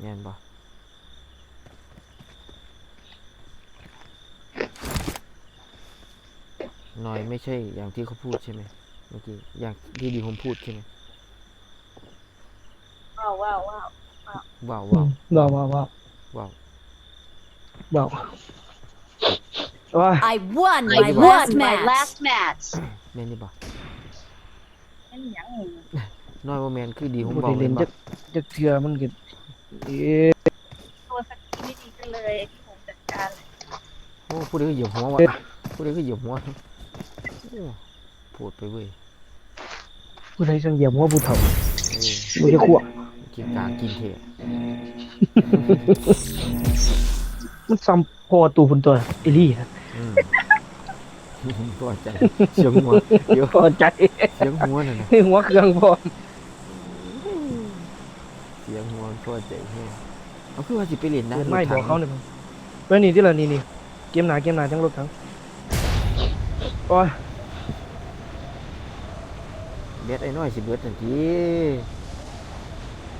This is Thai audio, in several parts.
แม่นบ่หน่อยไม่ใช่อย่างที่เขาพูดใช่ไหมเมื่อกี้อย่างที่ดีผมพูดใช่ไหมว้าวว้าวว้าวว้าวว้าวว้าวว้าวว้าวว้าวว้าวว้า I won I my won last my match. last match แม่นนี่บ่นั่นหยังน้อยว่าแม่นคือดีผมบ่บอได้กเลเล่ยนบ่จักจักเทื่อมันก็เอ๊ะ ตัวสกิลไม่ดีกันเลยไอ้ที่ผมจัดการเลยโอ้พูดได้ก็เหยียบหัววะพูดได้ก็เหยียบหัวโอ้พูดไปเว้ยผู้ใดสังเหยียบหัวผู้เฒ่าเออบ่จะขวบกินกลางกินเทะมันซ้ำพอตูพุ่นตัวเอลี่นะอืมพอใจเสียงหัวเดี๋ยวพอใจเสียงหัวน่ะนะหัวเครื่องพร้อมเสียงหัวมันพอใจแฮงเอาคือว่าสิไปเล่นนะเปิดไม้รถบถัองกเขาเนี่ยมึงเมื่อนี่ที่ละนี่นี่เกมหนาเกมหนาทั้งรถทั้งโอ้ยเบ็ดไอ้น้อยสิเบิดทันที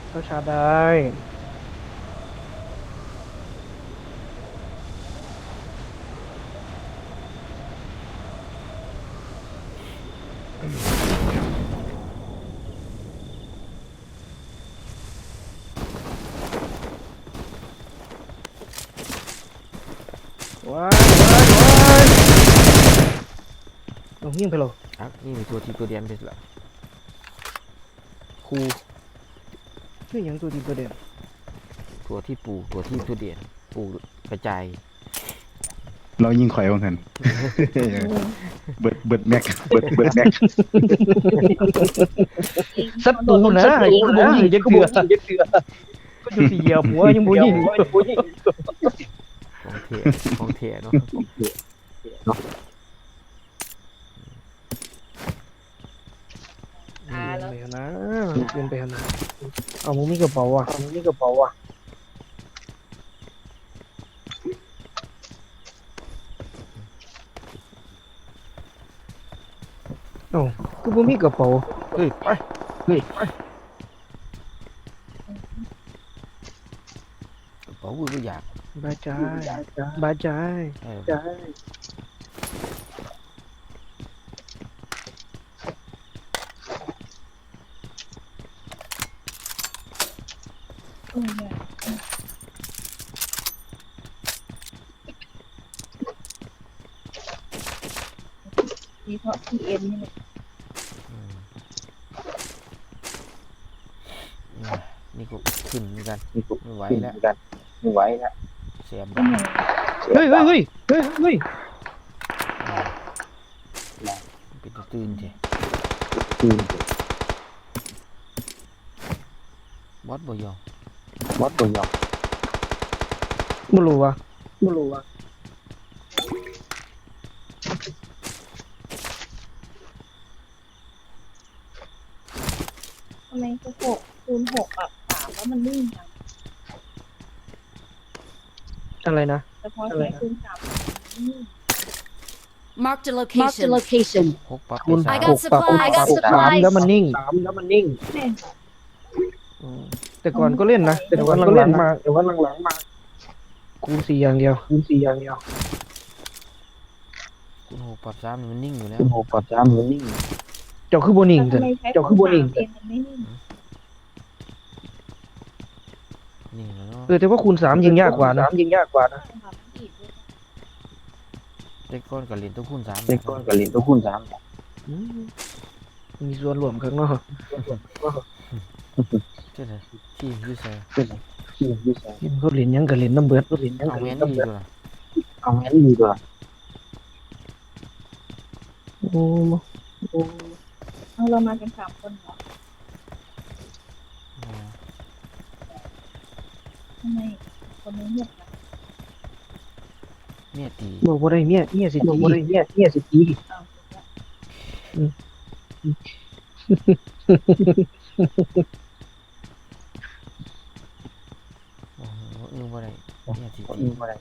เขาชาร์จได้ ว้ายว้ายว้ายเอาเฮี้ยงไปหรออะนี่มีตัวที่ตัวเดียนไปละครูเฮี้ยงยังตัวดีประเด็นตัวที่ปลูกตัวที่ตัวเดียนปลูกกระจายเรายิงข่อยว่างั้นเบิดเบิดแม็กเบิดเบิดแม็กศัตรูนะไอ้กูบ่ยิงจักเถื่อก็อยู่สี่เหยียบหัวยังบ่ยิง ของเทของเทเนาะอ่าแล้วไปหานะเกินไปหานะเอามึงมีกระเป๋าอะเอามึงมีกระเป๋าอะเอ้ากูบ่มีกระเป๋า เฮ้ยไปเฮ้ยกระเป๋ากู ก็อยากบาจายบาจายเอออืมเนี่ยมีเพราะพีเอ็นนี่แหละอะนี่ก็ขึ้นเหมือนกันไม่ไหวแล้วไม่ไหวแล้ว แสบอืบ้ามเฮ้ยเฮ้ยเฮ้ยเฮ้ยเฮ้ยเป็นตะตื่นเถอะคือบอสบ่ยอมวัดตัวยอมบ่รู้ว่ะบ่รู้ว่ะทำไมคือหกคูณหกอะสามแล้วมันนิ่งจัง อะไรนะแต่พอใช้คูณสามมันนิ่ง Marked a Marked a location. location หกปั๊บคุณไป I สาม got หกปรับ supplies. I got หกสาม supplies. แล้วมันนิ่งสามแล้วมันนิ่งแม่นแต่ก่อนก็เล่นนะแต่วันหลังๆมาแต่วันหลังๆมาคูณสี่อย่างเดียวคูณสี่อย่างเดียวคุณหกปรับสามนี่มันนิ่งอยู่แล้วโอ้ปัจจามมันนิ่งเจ้าคือบ่นิ่งแต่จ้ะทำไมใช้เจ้าคือบ่นิ่ง เองมันไม่นิ่ง นิ่งแล้วเนาะเออแต่ว่าคูณสามยิงยากกว่านะยิงยากกว่านะใช่ค่ะมันดีดด้วยเด็กก้อนกับเหรียญต้องคูณสามเด็กก้อนกับลิ้นต้องคูณสามอืมมีส่วนรวมข้างนอกเจ้าไหนที่อยูเซอร์ที่ที่ใส่กินเขาเล่นหยังก็เล่นน้ำเบิดเขาเล่นหยังเอาก็แม่เล่นนดีน้ำเบิดกว่าเอางั้นดีกว่าโอ้โอ้เอาเรามากันสามคนเหรออ๋อำไมคนนี้เงียบจังเมียตีบอกว่าได้เมียเมียสิตีบ่ได้เมียเมียสิตีเอาถูกแล้วโอ้โหเออบ่ได้เมียตีคนตีนี้มาได้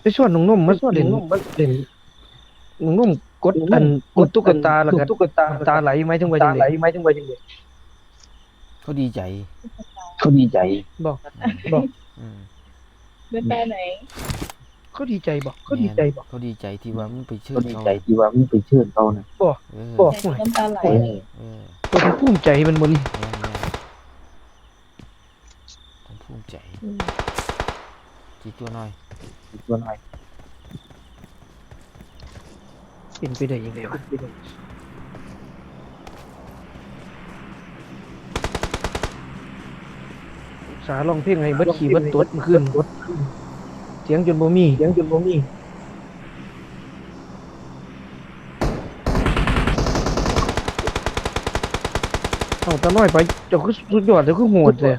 ไปส่วนน้องนุ่มมาเล่นเล่นน้องนุ่มกดอันกดตุ๊กตาแล้วก็ตุ๊กตาตาไหลไหมถึงว่าจังได๋ไหมถึงว่าจังได๋เขาดีใจตุ๊กตา เขาดีใจบอกบอกอืมเป็นไปไหน เขาดีใจบอกเขาดีใจบอกเขาดีใจที่ว่ามึงไปเชื่อก็ดีเขาใจที่ว่ามึงไปเชิญเขานะเออบอกแต่น้ำตาไหลเอเลอยเออตัวภูมิใจมันบนนี่แม่นแม่นต้องภูมิใจจีตัวน้อยตัวหน่อยเป็นไปได้ยังไงวะ สาลองเพลงให้เบิดขี่เบิดตดเมื่อคืนเสียงจนบ่มีเสียงจนบ่มีเอาตาน้อยไปเจ้าคือสุดยอดเลยคือโหดเลย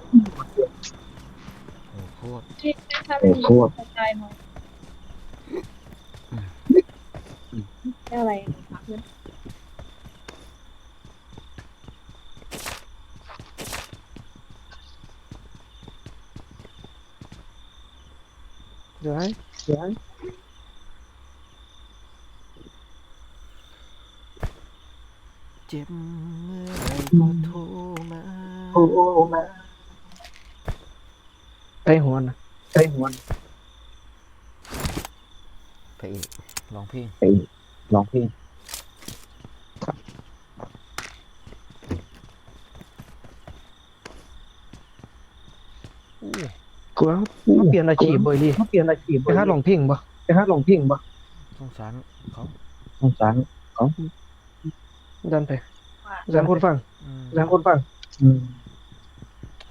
โอ้โคตรที่ถ้าเป็นสไตล์หน่อยอะไร คะเพื่อนเดี๋ยวให้เดี๋ยวให้เจ็บเมื่อไรก็โทรมาโอ้มาไอ้หัวน่ะใช่หัวพระเอกร้องเพลงไปร้องเพลงกูว่ามา เปลี่ยนอาชีพบ่อยดิมาเปลี่ยนอาชีพไปหาร้องเพลงบ่ไปหาร้องเพลงบ่สงสารเขาสงสารดันไปว่าดันคนฟังอืมดันคนฟังอืม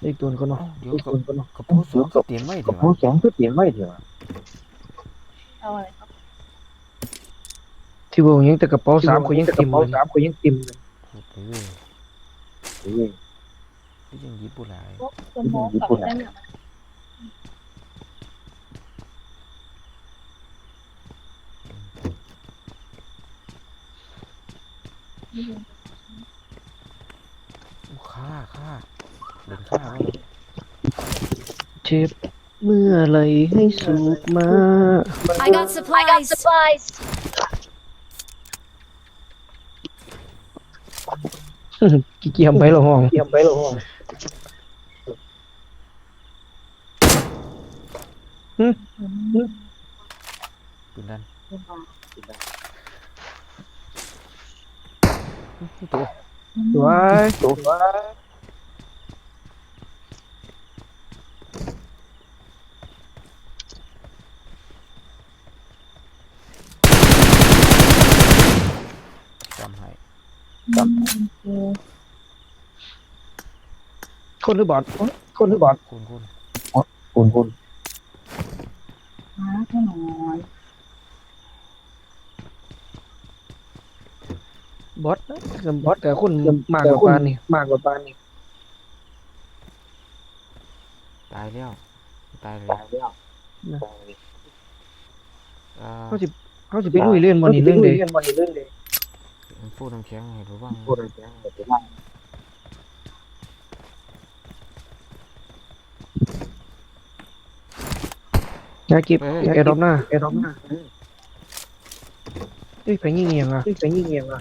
อีกตัวนึงก็เนาะเอ้าเดี๋ยวอีกกับคนก็เนาะกับผู้สองก็เตรียมไว้เดี๋ยวผู้สองก็เตรียมไว้เถอะเอาอะไรครับที่ว่ายังแต่กระเป๋าสามก็ยังติ่มเลยสามก็ยังติ่มเลยพูดไปเรื่อยเอ้ยก็ยังยิบบุหลายพวกสมองกับเส้ อะนี่คืออู้ฆ่าฆ่าเดินฆ่าว่าเจ็บเมื่อไหรให้สูบมา I got supplies. กี่เกียมไปละห้องเกียมไปละห้องปืนดันตัวตัวสวยสวยจำให้คือคนหรือบอดค นหรือบอดคุณคุณคุณคุณม้าขนอย บอดนะบอดแต่คนมากกว่าปานนี่มากกว่าปานนี่ตายแล้วตายแล้วแล้วอ่าเขาสิเขาสิไปลุยเล่นวันนี้เรื่องเดยวันนี้เรื่องเดยพูดน้ำแข็งให้รู้บ้างพูดอะไรกันเดี๋ยวว่าอยาเก็บแอร์ดรอปหน้าแอร์ดรอปหน้าเอ้ยไปยิงเงียงอะเอ้ยไปยิงเงียงอะ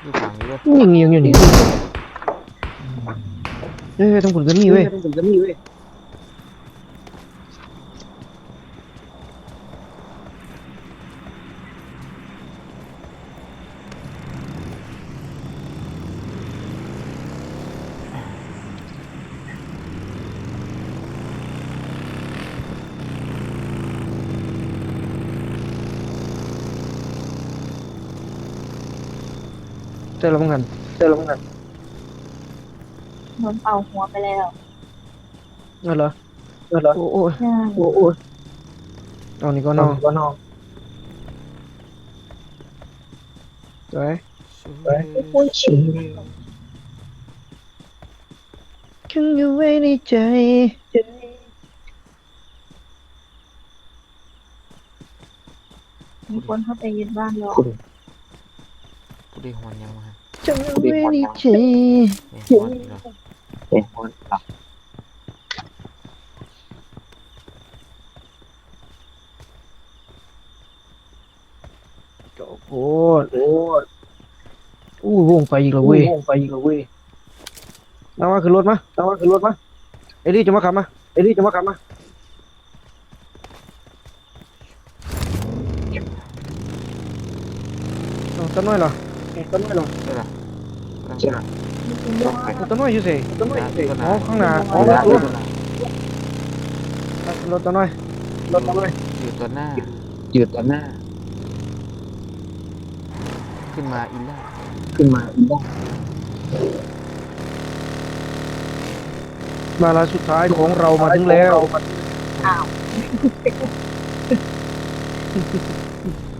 อยู่ฝั่งนี้ด้วยยิงเงียงอยู่นี่เอ้ยต้องผลกันมีเว้ยต้องผลกันมีเว้ย เจอแล้วมั้งกันเจอแล้วมั้งกันโดนเป่าหัวไปแล้วเออเหรอเออเหรอโอ้โอ้ใช่โอ้โอ้เอานี่ก็นอนก็นอนสวยสวยพูดฉี่ฉันอยู่ไว้ในใจมีคนเข้าไปยึดบ้านเรากู ได้ฮอนยังมาฉันไม่ได้เจเยฮอนอีกแล้วเอ๊ะนโอ้โหอู้วงไปอีกแล้วเว้ยวงไปอีกแล้วเว้ยน้าว่าคือรถมะน้าว่าคือรถมะเอลี่จะมาขับมาเอลี่จะมาขับมาตอนน้อยเหรอ ต้นน้อยเหรอได้ละตั้งใช่เอาต้นน้อยอยู่สิต้นน้อยอยู่สิอ๋อข้างหน้าอ๋อได้รละถรถต้นน้อยรถต้นน้อยอยู่ตัวหน้าหยุดต่อหน้า ขึ้นมาอินได้ขึ้นมาอีกบ้างมาลาสุดท้ายของเรามาถึงแล้ว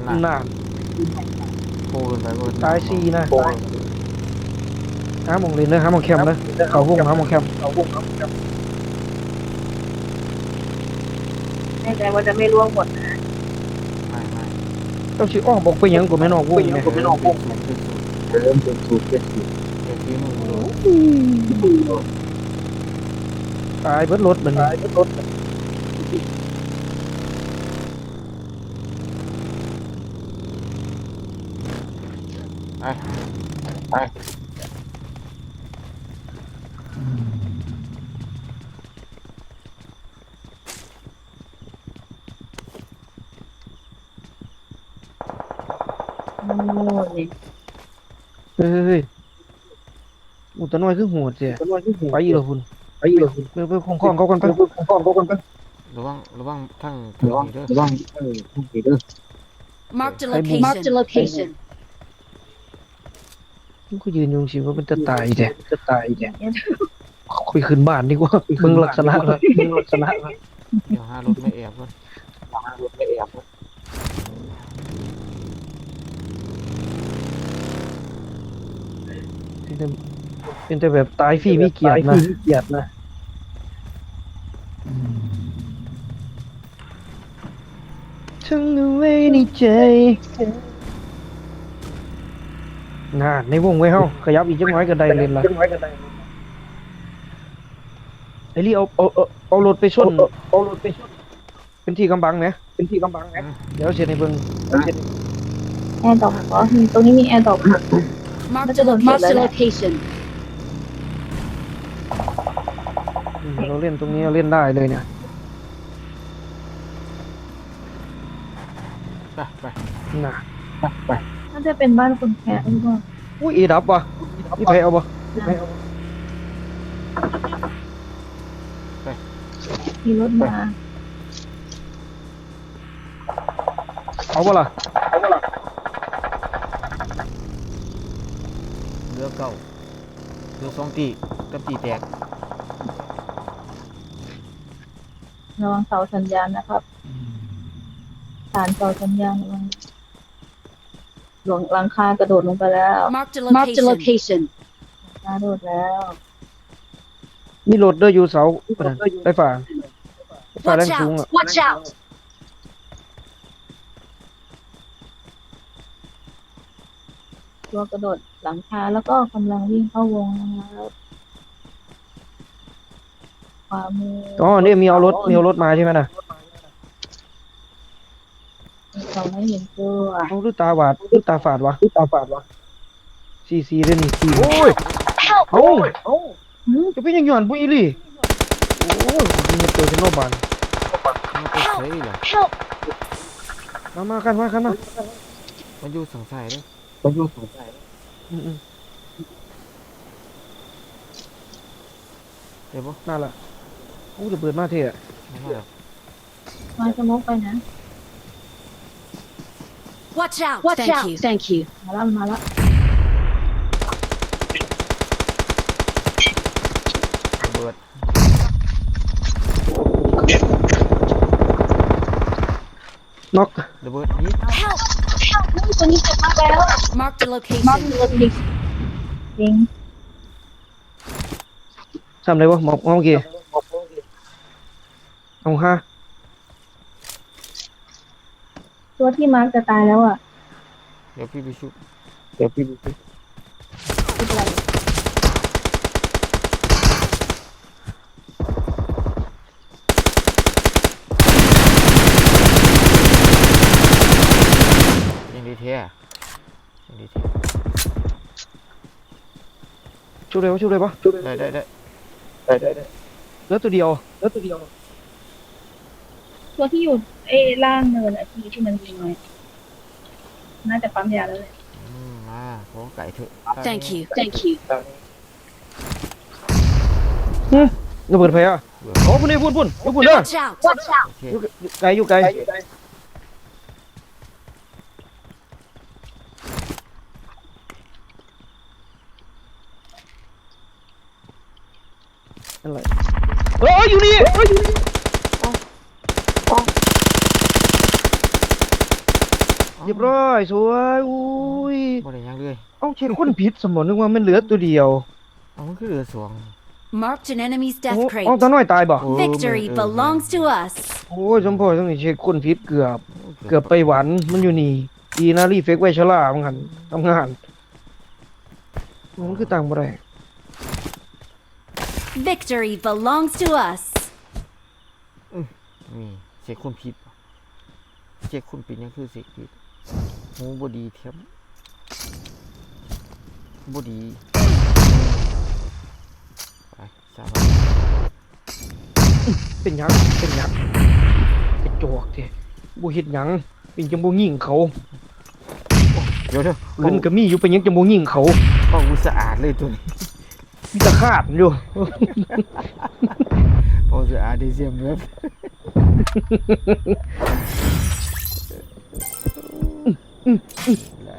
หน้าน่า โผล่ขึ้นไปบนตายสี่นะหาหมองเล่นนะหาหมองแคมป์นะเขาวงหาหมองแคมป์เขาวงหาหมองแคมป์แน่ใจว่าจะไม่ร่วงหมดนะไม่ไม่ต้องสิอ้อบอกไปหยังก็ไม่นอกวงเนี่ยไม่นอกวงเป็นสูตรเริ่มเป็นสูตรเป็นสูตรเด็กที่มือโดนตายเบิดรถมันตายเบิดรถ โอ้นี่ เฮ้ยเฮ้ยอุตน้อยคือโหดเสียไปอีกแล้วคุณไปอีกแล้วคุณไปไปของของเขากันไปข องของเขากันไประวังระวังทั้งระวังเด้อระวังเออทุกทีเด้อ Marked a Hey, location. Marked a location. มันก็ยืนอยงสิว่ามันจะตายแท้จะตายแท้คุยขึ้นบ้านดีกว่ามึงลักษณะละมึงลักษณะละเดี๋ยวหารถไม่แอบก่อนรถไม่แอบเป็นแต่เป็นแต่แบบตายฟรีมีเกียรตินะเกียรตินะทั้งเอาไว้ในใจ น่าในวงไว้เฮาขยับอีกจังน้อยก็ได้เล่นละไอ้ลี่เอาเอาเอาเอารถไปชนเอารถไปชนเป็นที่กำบังนะเป็นที่กำบังนะเดี๋ยวเสียในเบิ่งแอร์ดรอปเหรออืมตรงนี้มีแอร์ดรอป Marked Marked a, a marked a location. location. อืมเราเล่นตรงนี้เราเล่นได้เลยเนี่ยไปไปน่ะ น่าจะเป็นบ้านคนแค่หรือเปล่าอุ้ยเอดับว่ะนี่ไปเอาบ่นี่ไปเอาบ่มีรถมา เอาบ่ล่ะเรือเก่าเรือสองตีกับตีแตกระวังเสาสัญญาณนะครับฐานเสาสัญญาณระวัง หลวงหลังคากระโดดลงไปแล้ว Marked a location. Marked a location. กระโดดแล้ว มีรถเด้ออยู่เสาไฟฟ้าไฟฟ้าแรง Watch สูงอะ out. Watch out. ตัวกระโดดหลังคาแล้วก็กำลังวิ่งเข้าวงนะครับขวามืออ๋อ นี่มีเอารถมีเอารถมาใช่ไหมน่ะ เขาไม่เห็นตัวเอาดูตาหวาดดูตาฝาดวะดูตาฝาดวะซีซีเด้อนี่ซีโอ้ยเอ้าหืมจะเป็นยังหย่อนปุ้ยอีหลี่โอ้ยมีตัวเป็นโนบานมันก็เฉยเลย Help. มามากันมากันมามันอยู่สังสายเด้อก็ยุ่งสงสัยอืมเดี๋ยวบ่ๆนั่นล่ะอู้จะเปิดมาเท่อะไม่มาหรอกมาสมกไปนะ Watch out. Watch Thank out. you. Thank you. มาแล้วมาแล้วระเบิดน็อกระเบิดนี่ Help. นี่ตัวนี้เจ็บมากแล้ว Marked a มา location. รถดิจริงทำไรวะหมอบเอาเมื่อกี้เอาห้า ตัวที่มาร์กจะตายแล้วอะเดี๋ยวพี่ไปชุบเดี๋ยวพี่ดูสิไม่เป็นไรยังดีแท้ยังดีแท้ช่วยเลยปะช่วยเลยปะได้ได้ได้แล้วตัวเดียวแล้วตัวเดียว ตัวที่อยู่ เอ้ล่างเนินอะที่ที่มันยิงไว้น่าจะปั๊มยาแล้วเลยอืมมาขอไก่เถอะ Thank you. Thank you. ระเบิดไฟอะโอ้พุ่นนี่พุ่นพุ่นยกพุ่นเด้อ Watch out. Watch out. โอเคอยู่ไกลอยู่ไกลอะไรเฮ้ยอยู่นี่เฮ้ยอยู่นี่ รียบร้อยสวยอุ้ยบ่ได้หยังเลยเอ้าเช็ดคนผิดสมองนึกว่ามันเหลือตัวเดียวเอามันคือเหลือสวง Marked an enemy's โอ้ death เอ้า crate. ตาน้อยตายบ่โอ้ Victory มันเออ belongs to us. โอ้ยสมพอต้องนี่เช็ดคนผิดเกือบ เกือบไปหวันมันอยู่นี่ดีนะรีเฟกไว้ชะล่ามันหันทำงานมันคือต่างบ่ได้ Victory belongs to us. มีเช็คคนผิดเช็คคนผิดยังคือเช็คผิด หูบ่ดีเทียมบ่ดีไปสาบานเป็นหยังเป็นหยังเป็นโจกเท่บ่เฮ็ดหยังเป็นจังบ่ยิงเขาเดี๋ยวเดี๋ยวปืนก็มีอยู่เป็นหยังจังบ่ยิงเขาเป้ากูสะอาดเลยตัวนี้มีแตะขาดอยู่เป้าสะอาดดีเสียมเว็บ ไหล